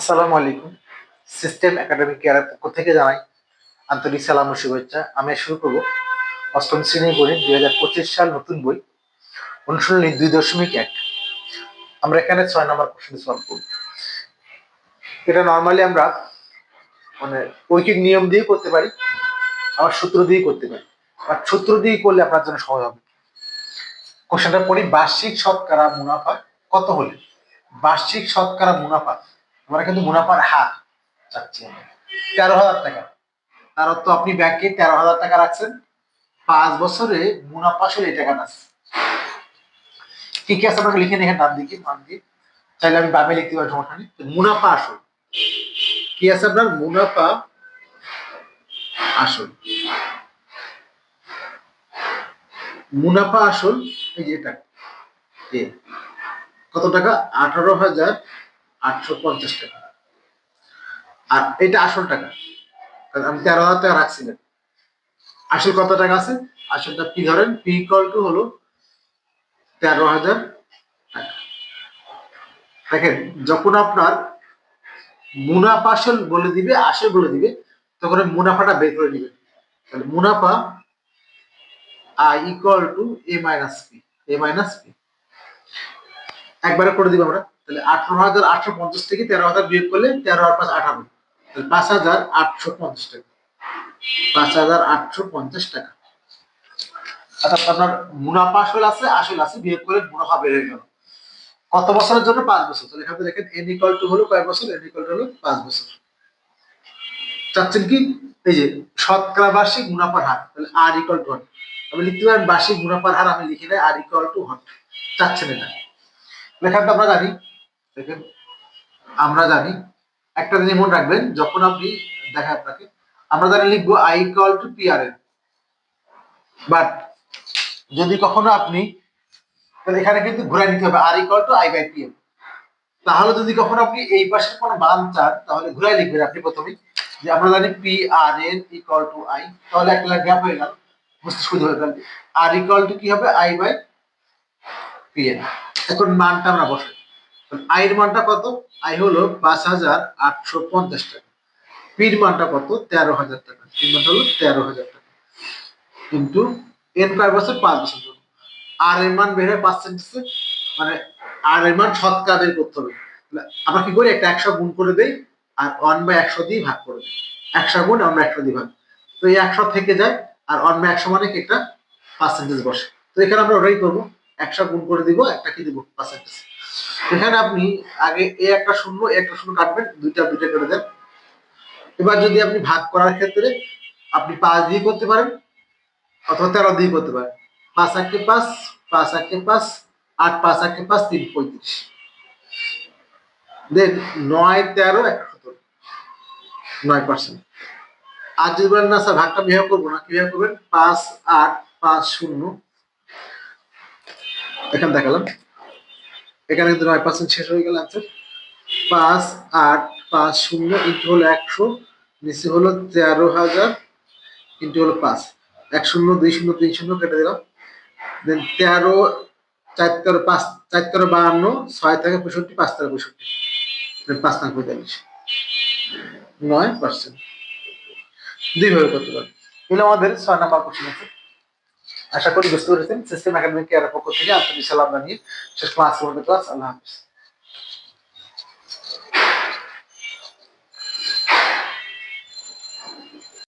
আসসালামু আলাইকুম। System academic কেয়ারের পক্ষ থেকে জানাই আন্তরিক সালাম ও শুভেচ্ছা। আমি শুরু করব। অষ্টম শ্রেণির বই, দুই হাজার পঁচিশ সাল নতুন বই, অনুশীলনী দুই দশমিক এক। আমরা এখানে ছয় নম্বর কোশ্চেন সলভ করব। এটা নর্মালি আমরা মানে ঐকিক নিয়ম দিয়ে করতে পারি, আবার সূত্র দিয়ে করতে পারি। আর সূত্র দিয়ে করলে আপনার জন্য সহজ হবে। কোশ্চেনটা পড়ি, বার্ষিক শতকরা মুনাফা কত হলে? বার্ষিক শতকরা মুনাফা আমরা কিন্তু মুনাফার হার চাচ্ছি তেরো হাজার টাকা। তার অর্থ আপনি ব্যাংকে তেরো হাজার টাকা রাখছেন। পাঁচ বছরে মুনাফা আসলে এই টাকাটা আছে কি কি আছে আপনাকে লিখে নিয়ে ডান দিকে, বাম দিকে। চাইলে আমি বামে লিখতে পারি, সমস্যা নেই। মুনাফা আসল। কি আছে আপনার? মুনাফা আসল। মুনাফা আসল, এই যে এটা। কত টাকা? আঠারো হাজার আটশো পঞ্চাশ টাকা। আর এটা আসল টাকা। আমি তেরো হাজার টাকা রাখছিলেন আসল কত টাকা আছে? আসলটা পি ধরেন? পি ইকুয়াল টু হলো তেরো হাজার টাকা। দেখেন, যখন আপনার মুনাফা আসল বলে দিবে, আসল বলে দিবে, তখন মুনাফাটা বের করে দিবেন তাহলে মুনাফা I equal to A minus P A minus P একবারে করে দিব আমরা। তাহলে আঠারো হাজার আটশো পঞ্চাশ থেকে তেরো হাজার বিয়োগ করলে তেরো হাজার পাঁচ আঠারো। তাহলে পাঁচ হাজার আটশো পঞ্চাশ টাকা। পাঁচ হাজার আটশো পঞ্চাশ টাকা। অর্থাৎ আপনার মুনাফা আসল আছে আসল আছে, বিয়োগ করে মুনাফা বেড়ে গেল। কত বছরের জন্য? পাঁচ বছর। তাহলে এখানে দেখেন এন ইকুয়াল টু হলো কয় বছর? এন ইকুয়াল টু হলো পাঁচ বছর। চাচ্ছেন কি? এই যে শতকরা বার্ষিক মুনাফার হার, তাহলে আর ইকুয়াল টু আমি লিখতে পারেন বার্ষিক মুনাফার হার, আমি লিখে দেয় আর ইকুয়াল টু হট চাচ্ছেন এটা। লেখাটা আমরা জানি। দেখেন, আমরা জানি। একটা জিনিস মনে রাখবেন, যখন আপনি, দেখা আপনাকে, আমরা জানি লিখব I equal to P R N but যদি কখনো আপনি, তাহলে এখানে কিন্তু ঘুরাই নিতে হবে R equal to I by P M তাহলে যদি কখনো আপনি এই পাশের কোনো মান চান, তাহলে ঘুরাই লিখবেন আপনি প্রথমে যে আমরা জানি P R N equal to I তাহলে একটা গ্যাপ হয়ে গেল। বুঝতে সুবিধা হয়ে গেল। আর ইকুয়াল টু কি হবে? আই বাই পি এন এখন মানটা আমরা বসাই। আয়ের মানটা কত? আয় হলো পাঁচ হাজার আটশো পঞ্চাশ টাকা। পির মানটা কত? তেরো হাজার টাকা। পির মানটা হলো তেরো হাজার টাকা। কিন্তু এন কয় বছর? পাঁচ বছর। জন্য আর এর মান বের হয় পার্সেন্টেজে মানে আর এর মান শতকরা বের করতে হবে। আমরা কি করি? একটা একশো গুণ করে দেই আর ওয়ান বাই একশো দিয়ে ভাগ করে দিই। একশো গুণ আমরা একশো দিয়ে ভাগ। তো এই একশো থেকে যায় আর বাই একশো মানে একটা পার্সেন্টেজ বসে। তো এখানে আমরা ওটাই করব। একশো গুণ করে দিব, একটা কি দিব? পার্সেন্টেজ এখানে আপনি আগে এ একটা শূন্য একটা শূন্য কাটবেন, দুইটা দুইটা করে দেন। এবার যদি আপনি ভাগ করার ক্ষেত্রে আপনি পাঁচ দিয়ে করতে পারেন, অথবা তেরো দিয়ে করতে পারেন। পাঁচ আটকে পাঁচ পাঁচ আটকে পাঁচ আট পাঁচ আটকে পাঁচ তিন পঁয়ত্রিশ। দেন নয়, তেরো একটা সতেরো নয় পার্সেন্ট আর যদি বলেন, না স্যার, ভাগটা বিভাগ করব না। কীভাবে করবেন? পাঁচ, আট, পাঁচ, শূন্য। এখানে দেখালাম। এখানে কিন্তু নয় পার্সেন্ট শেষ হয়ে গেল আনসার পাঁচ, আট, পাঁচ, শূন্য ইন্টু হলো একশো, নিচে হলো তেরো হাজার ইন্টু হলো পাঁচ। এক শূন্য, দুই শূন্য, তিন শূন্য কেটে দিলাম। দেন তেরো, চার তেরো, পাঁচ, চার তেরো বাহান্ন, ছয় থেকে পঁয়ষট্টি, পাঁচ তেরো পঁয়ষট্টি। পাঁচ নাম পঁয়তাল্লিশ। নয় পার্সেন্ট দুইভাবে করতে পারেন এগুলো আমাদের ছয় নাম্বার কোশ্চেন আছে। আশা করি বুঝতে পেরেছেন। সিস্টেম একাডেমিক কেয়ারের পক্ষ থেকে আন্তরিক সালাম জানিয়ে শেষ ক্লাস ক্লাস আল্লাহ হাফিজ।